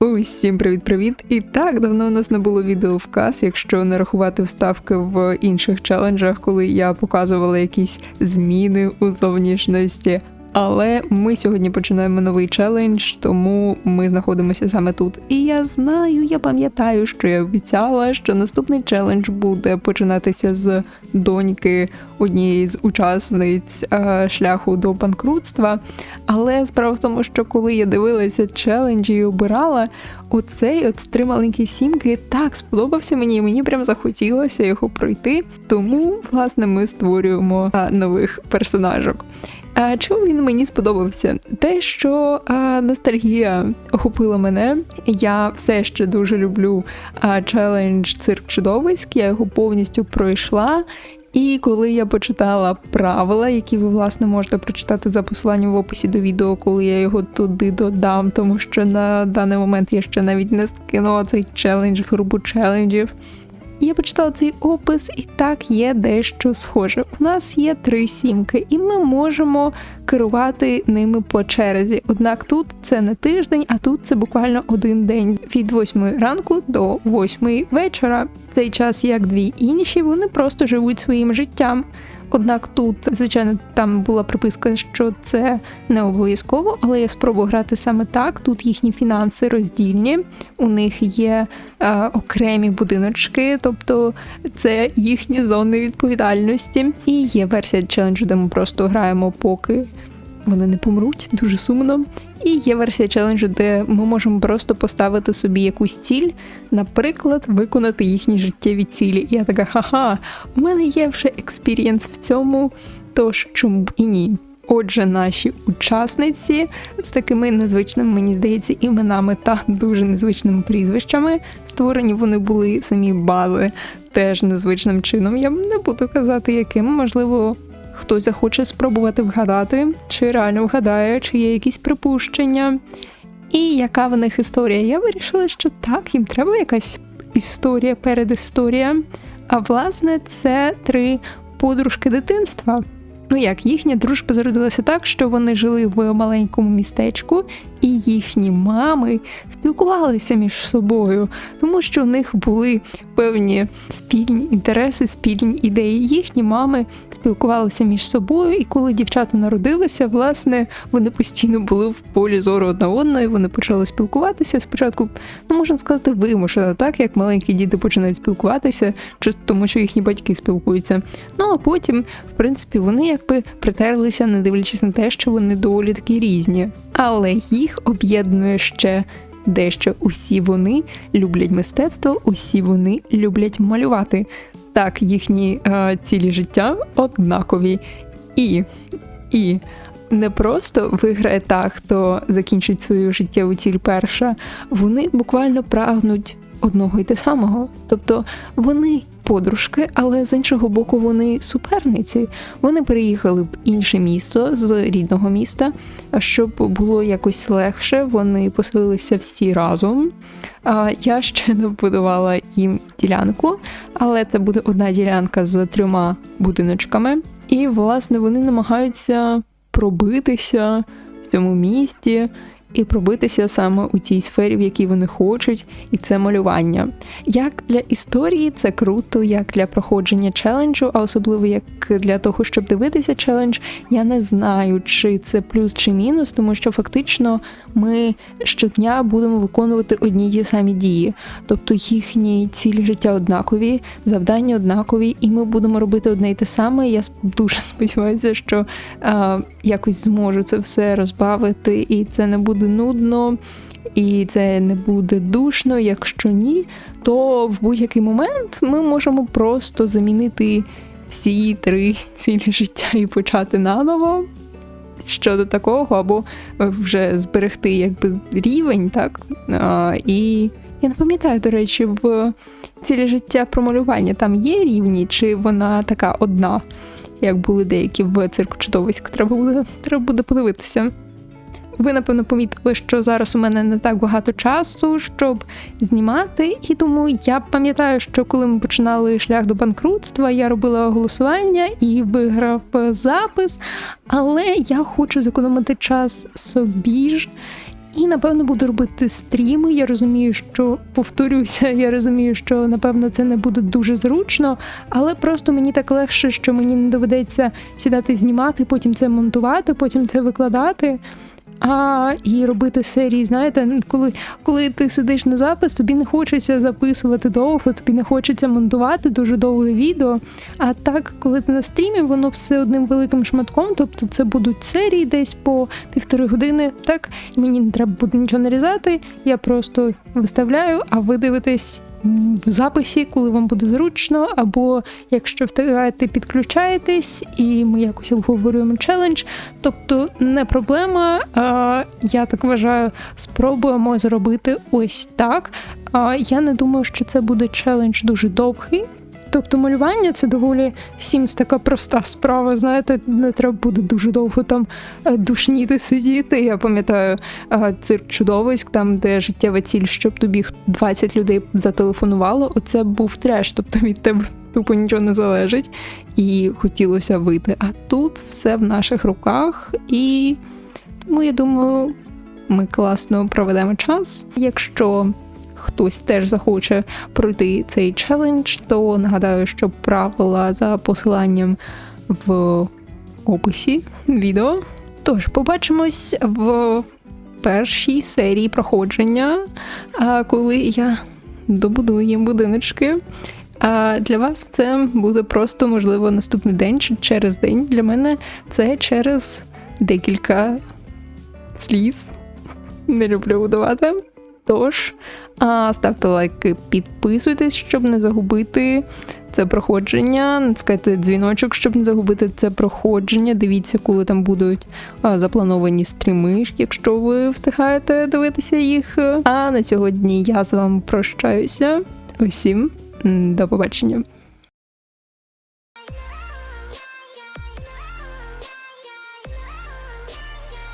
Усім привіт-привіт! І так давно у нас не було відео вказ, якщо не рахувати вставки в інших челенджах, коли я показувала якісь зміни у зовнішності. Але ми сьогодні починаємо новий челендж, тому ми знаходимося саме тут. І я знаю, я пам'ятаю, що я обіцяла, що наступний челендж буде починатися з доньки однієї з учасниць е, шляху до банкрутства. Але справа в тому, що коли я дивилася челенджі і обирала, оцей от три маленькі сімки так сподобався мені, і мені прям захотілося його пройти. Тому, власне, ми створюємо нових персонажок. А чому він мені сподобався? Те, що а, ностальгія охопила мене. Я все ще дуже люблю а, челендж цирк чудовиськ. Я його повністю пройшла. І коли я почитала правила, які ви власне можете прочитати за посиланням в описі до відео, коли я його туди додам, тому що на даний момент я ще навіть не скинула цей челендж групу челенджів. Я почитала цей опис, і так є дещо схоже. У нас є три сімки, і ми можемо керувати ними по черзі. Однак тут це не тиждень, а тут це буквально один день від 8 ранку до 8 вечора. Цей час, як дві інші, вони просто живуть своїм життям. Однак тут, звичайно, там була приписка, що це не обов'язково, але я спробую грати саме так. Тут їхні фінанси роздільні, у них є е, окремі будиночки, тобто це їхні зони відповідальності. І є версія челенджу, де ми просто граємо, поки вони не помруть, дуже сумно. І є версія челенджу, де ми можемо просто поставити собі якусь ціль, наприклад, виконати їхні життєві цілі. І я така, ха-ха, у мене є вже експірієнс в цьому, тож чому б і ні. Отже, наші учасниці з такими незвичними, мені здається, іменами та дуже незвичними прізвищами. Створені вони були самі бази теж незвичним чином. Я не буду казати, яким, можливо, хтось захоче спробувати вгадати, чи реально вгадає, чи є якісь припущення. І яка в них історія? Я вирішила, що так, їм треба якась історія, передісторія. А власне, це три подружки дитинства. Ну як, їхня дружба зародилася так, що вони жили в маленькому містечку, і їхні мами спілкувалися між собою, тому що у них були певні спільні інтереси, спільні ідеї. Їхні мами спілкувалися між собою, і коли дівчата народилися, власне, вони постійно були в полі зору одна одної. Вони почали спілкуватися. Спочатку, ну можна сказати, вимушено, так як маленькі діти починають спілкуватися, чисто тому, що їхні батьки спілкуються. Ну а потім, в принципі, вони якби притерлися, не дивлячись на те, що вони доволі такі різні. Але їх об'єднує ще дещо. Усі вони люблять мистецтво, усі вони люблять малювати. Так, їхні е, цілі життя однакові. І, і не просто виграє та, хто закінчить свою життєву ціль перша, вони буквально прагнуть одного й те самого. Тобто вони подружки, але з іншого боку, вони суперниці. Вони переїхали в інше місто з рідного міста, щоб було якось легше. Вони поселилися всі разом. Я ще не будувала їм ділянку, але це буде одна ділянка з трьома будиночками. І, власне, вони намагаються пробитися в цьому місті і пробитися саме у тій сфері, в якій вони хочуть, і це малювання. Як для історії це круто, як для проходження челенджу, а особливо як для того, щоб дивитися челендж, я не знаю, чи це плюс чи мінус, тому що фактично ми щодня будемо виконувати одні ті самі дії, тобто їхні цілі життя однакові, завдання однакові, і ми будемо робити одне й те саме. Я дуже сподіваюся, що е, якось зможу це все розбавити, і це не буде нудно. І це не буде душно. Якщо ні, то в будь-який момент ми можемо просто замінити всі три цілі життя і почати наново щодо такого, або вже зберегти якби рівень, так? А, І я не пам'ятаю, до речі, в цілі життя про малювання там є рівні, чи вона така одна, як були деякі в цирку чудовиськ. Треба буде, треба буде подивитися. Ви, напевно, помітили, що зараз у мене не так багато часу, щоб знімати, і тому я пам'ятаю, що коли ми починали шлях до банкрутства, я робила голосування і виграв запис, але я хочу зекономити час собі ж. І напевно буду робити стріми. Я розумію, що повторюся, я розумію, що напевно це не буде дуже зручно, але просто мені так легше, що мені не доведеться сідати знімати, потім це монтувати, потім це викладати. А і робити серії, знаєте, коли, коли ти сидиш на запис, тобі не хочеться записувати довго, тобі не хочеться монтувати дуже довге відео. А так, коли ти на стрімі, воно все одним великим шматком, тобто це будуть серії десь по півтори години. Так, мені не треба буде нічого нарізати. Я просто виставляю, а ви дивитесь в записі, коли вам буде зручно, або якщо встигаєте, підключаєтесь, і ми якось обговорюємо челендж. Тобто не проблема. А, я так вважаю, спробуємо зробити ось так. А, я не думаю, що це буде челендж дуже довгий. Тобто малювання це доволі всім така проста справа. Знаєте, не треба буде дуже довго там е, душніти сидіти. Я пам'ятаю е, цирк чудовиськ, там де життєва ціль, щоб тобі 20 людей зателефонувало. Оце був треш, тобто від тебе тупо нічого не залежить, і хотілося вийти. А тут все в наших руках, і тому я думаю, ми класно проведемо час. Якщо хтось теж захоче пройти цей челендж, то нагадаю, що правила за посиланням в описі відео. Тож, побачимось в першій серії проходження, коли я добудую їм будиночки. А для вас це буде просто, можливо, наступний день чи через день. Для мене це через декілька сліз. Не люблю будувати. Тож, ставте лайки, підписуйтесь, щоб не загубити це проходження. Натискайте дзвіночок, щоб не загубити це проходження. Дивіться, коли там будуть заплановані стріми, якщо ви встигаєте дивитися їх. А на сьогодні я з вами прощаюся. Усім до побачення.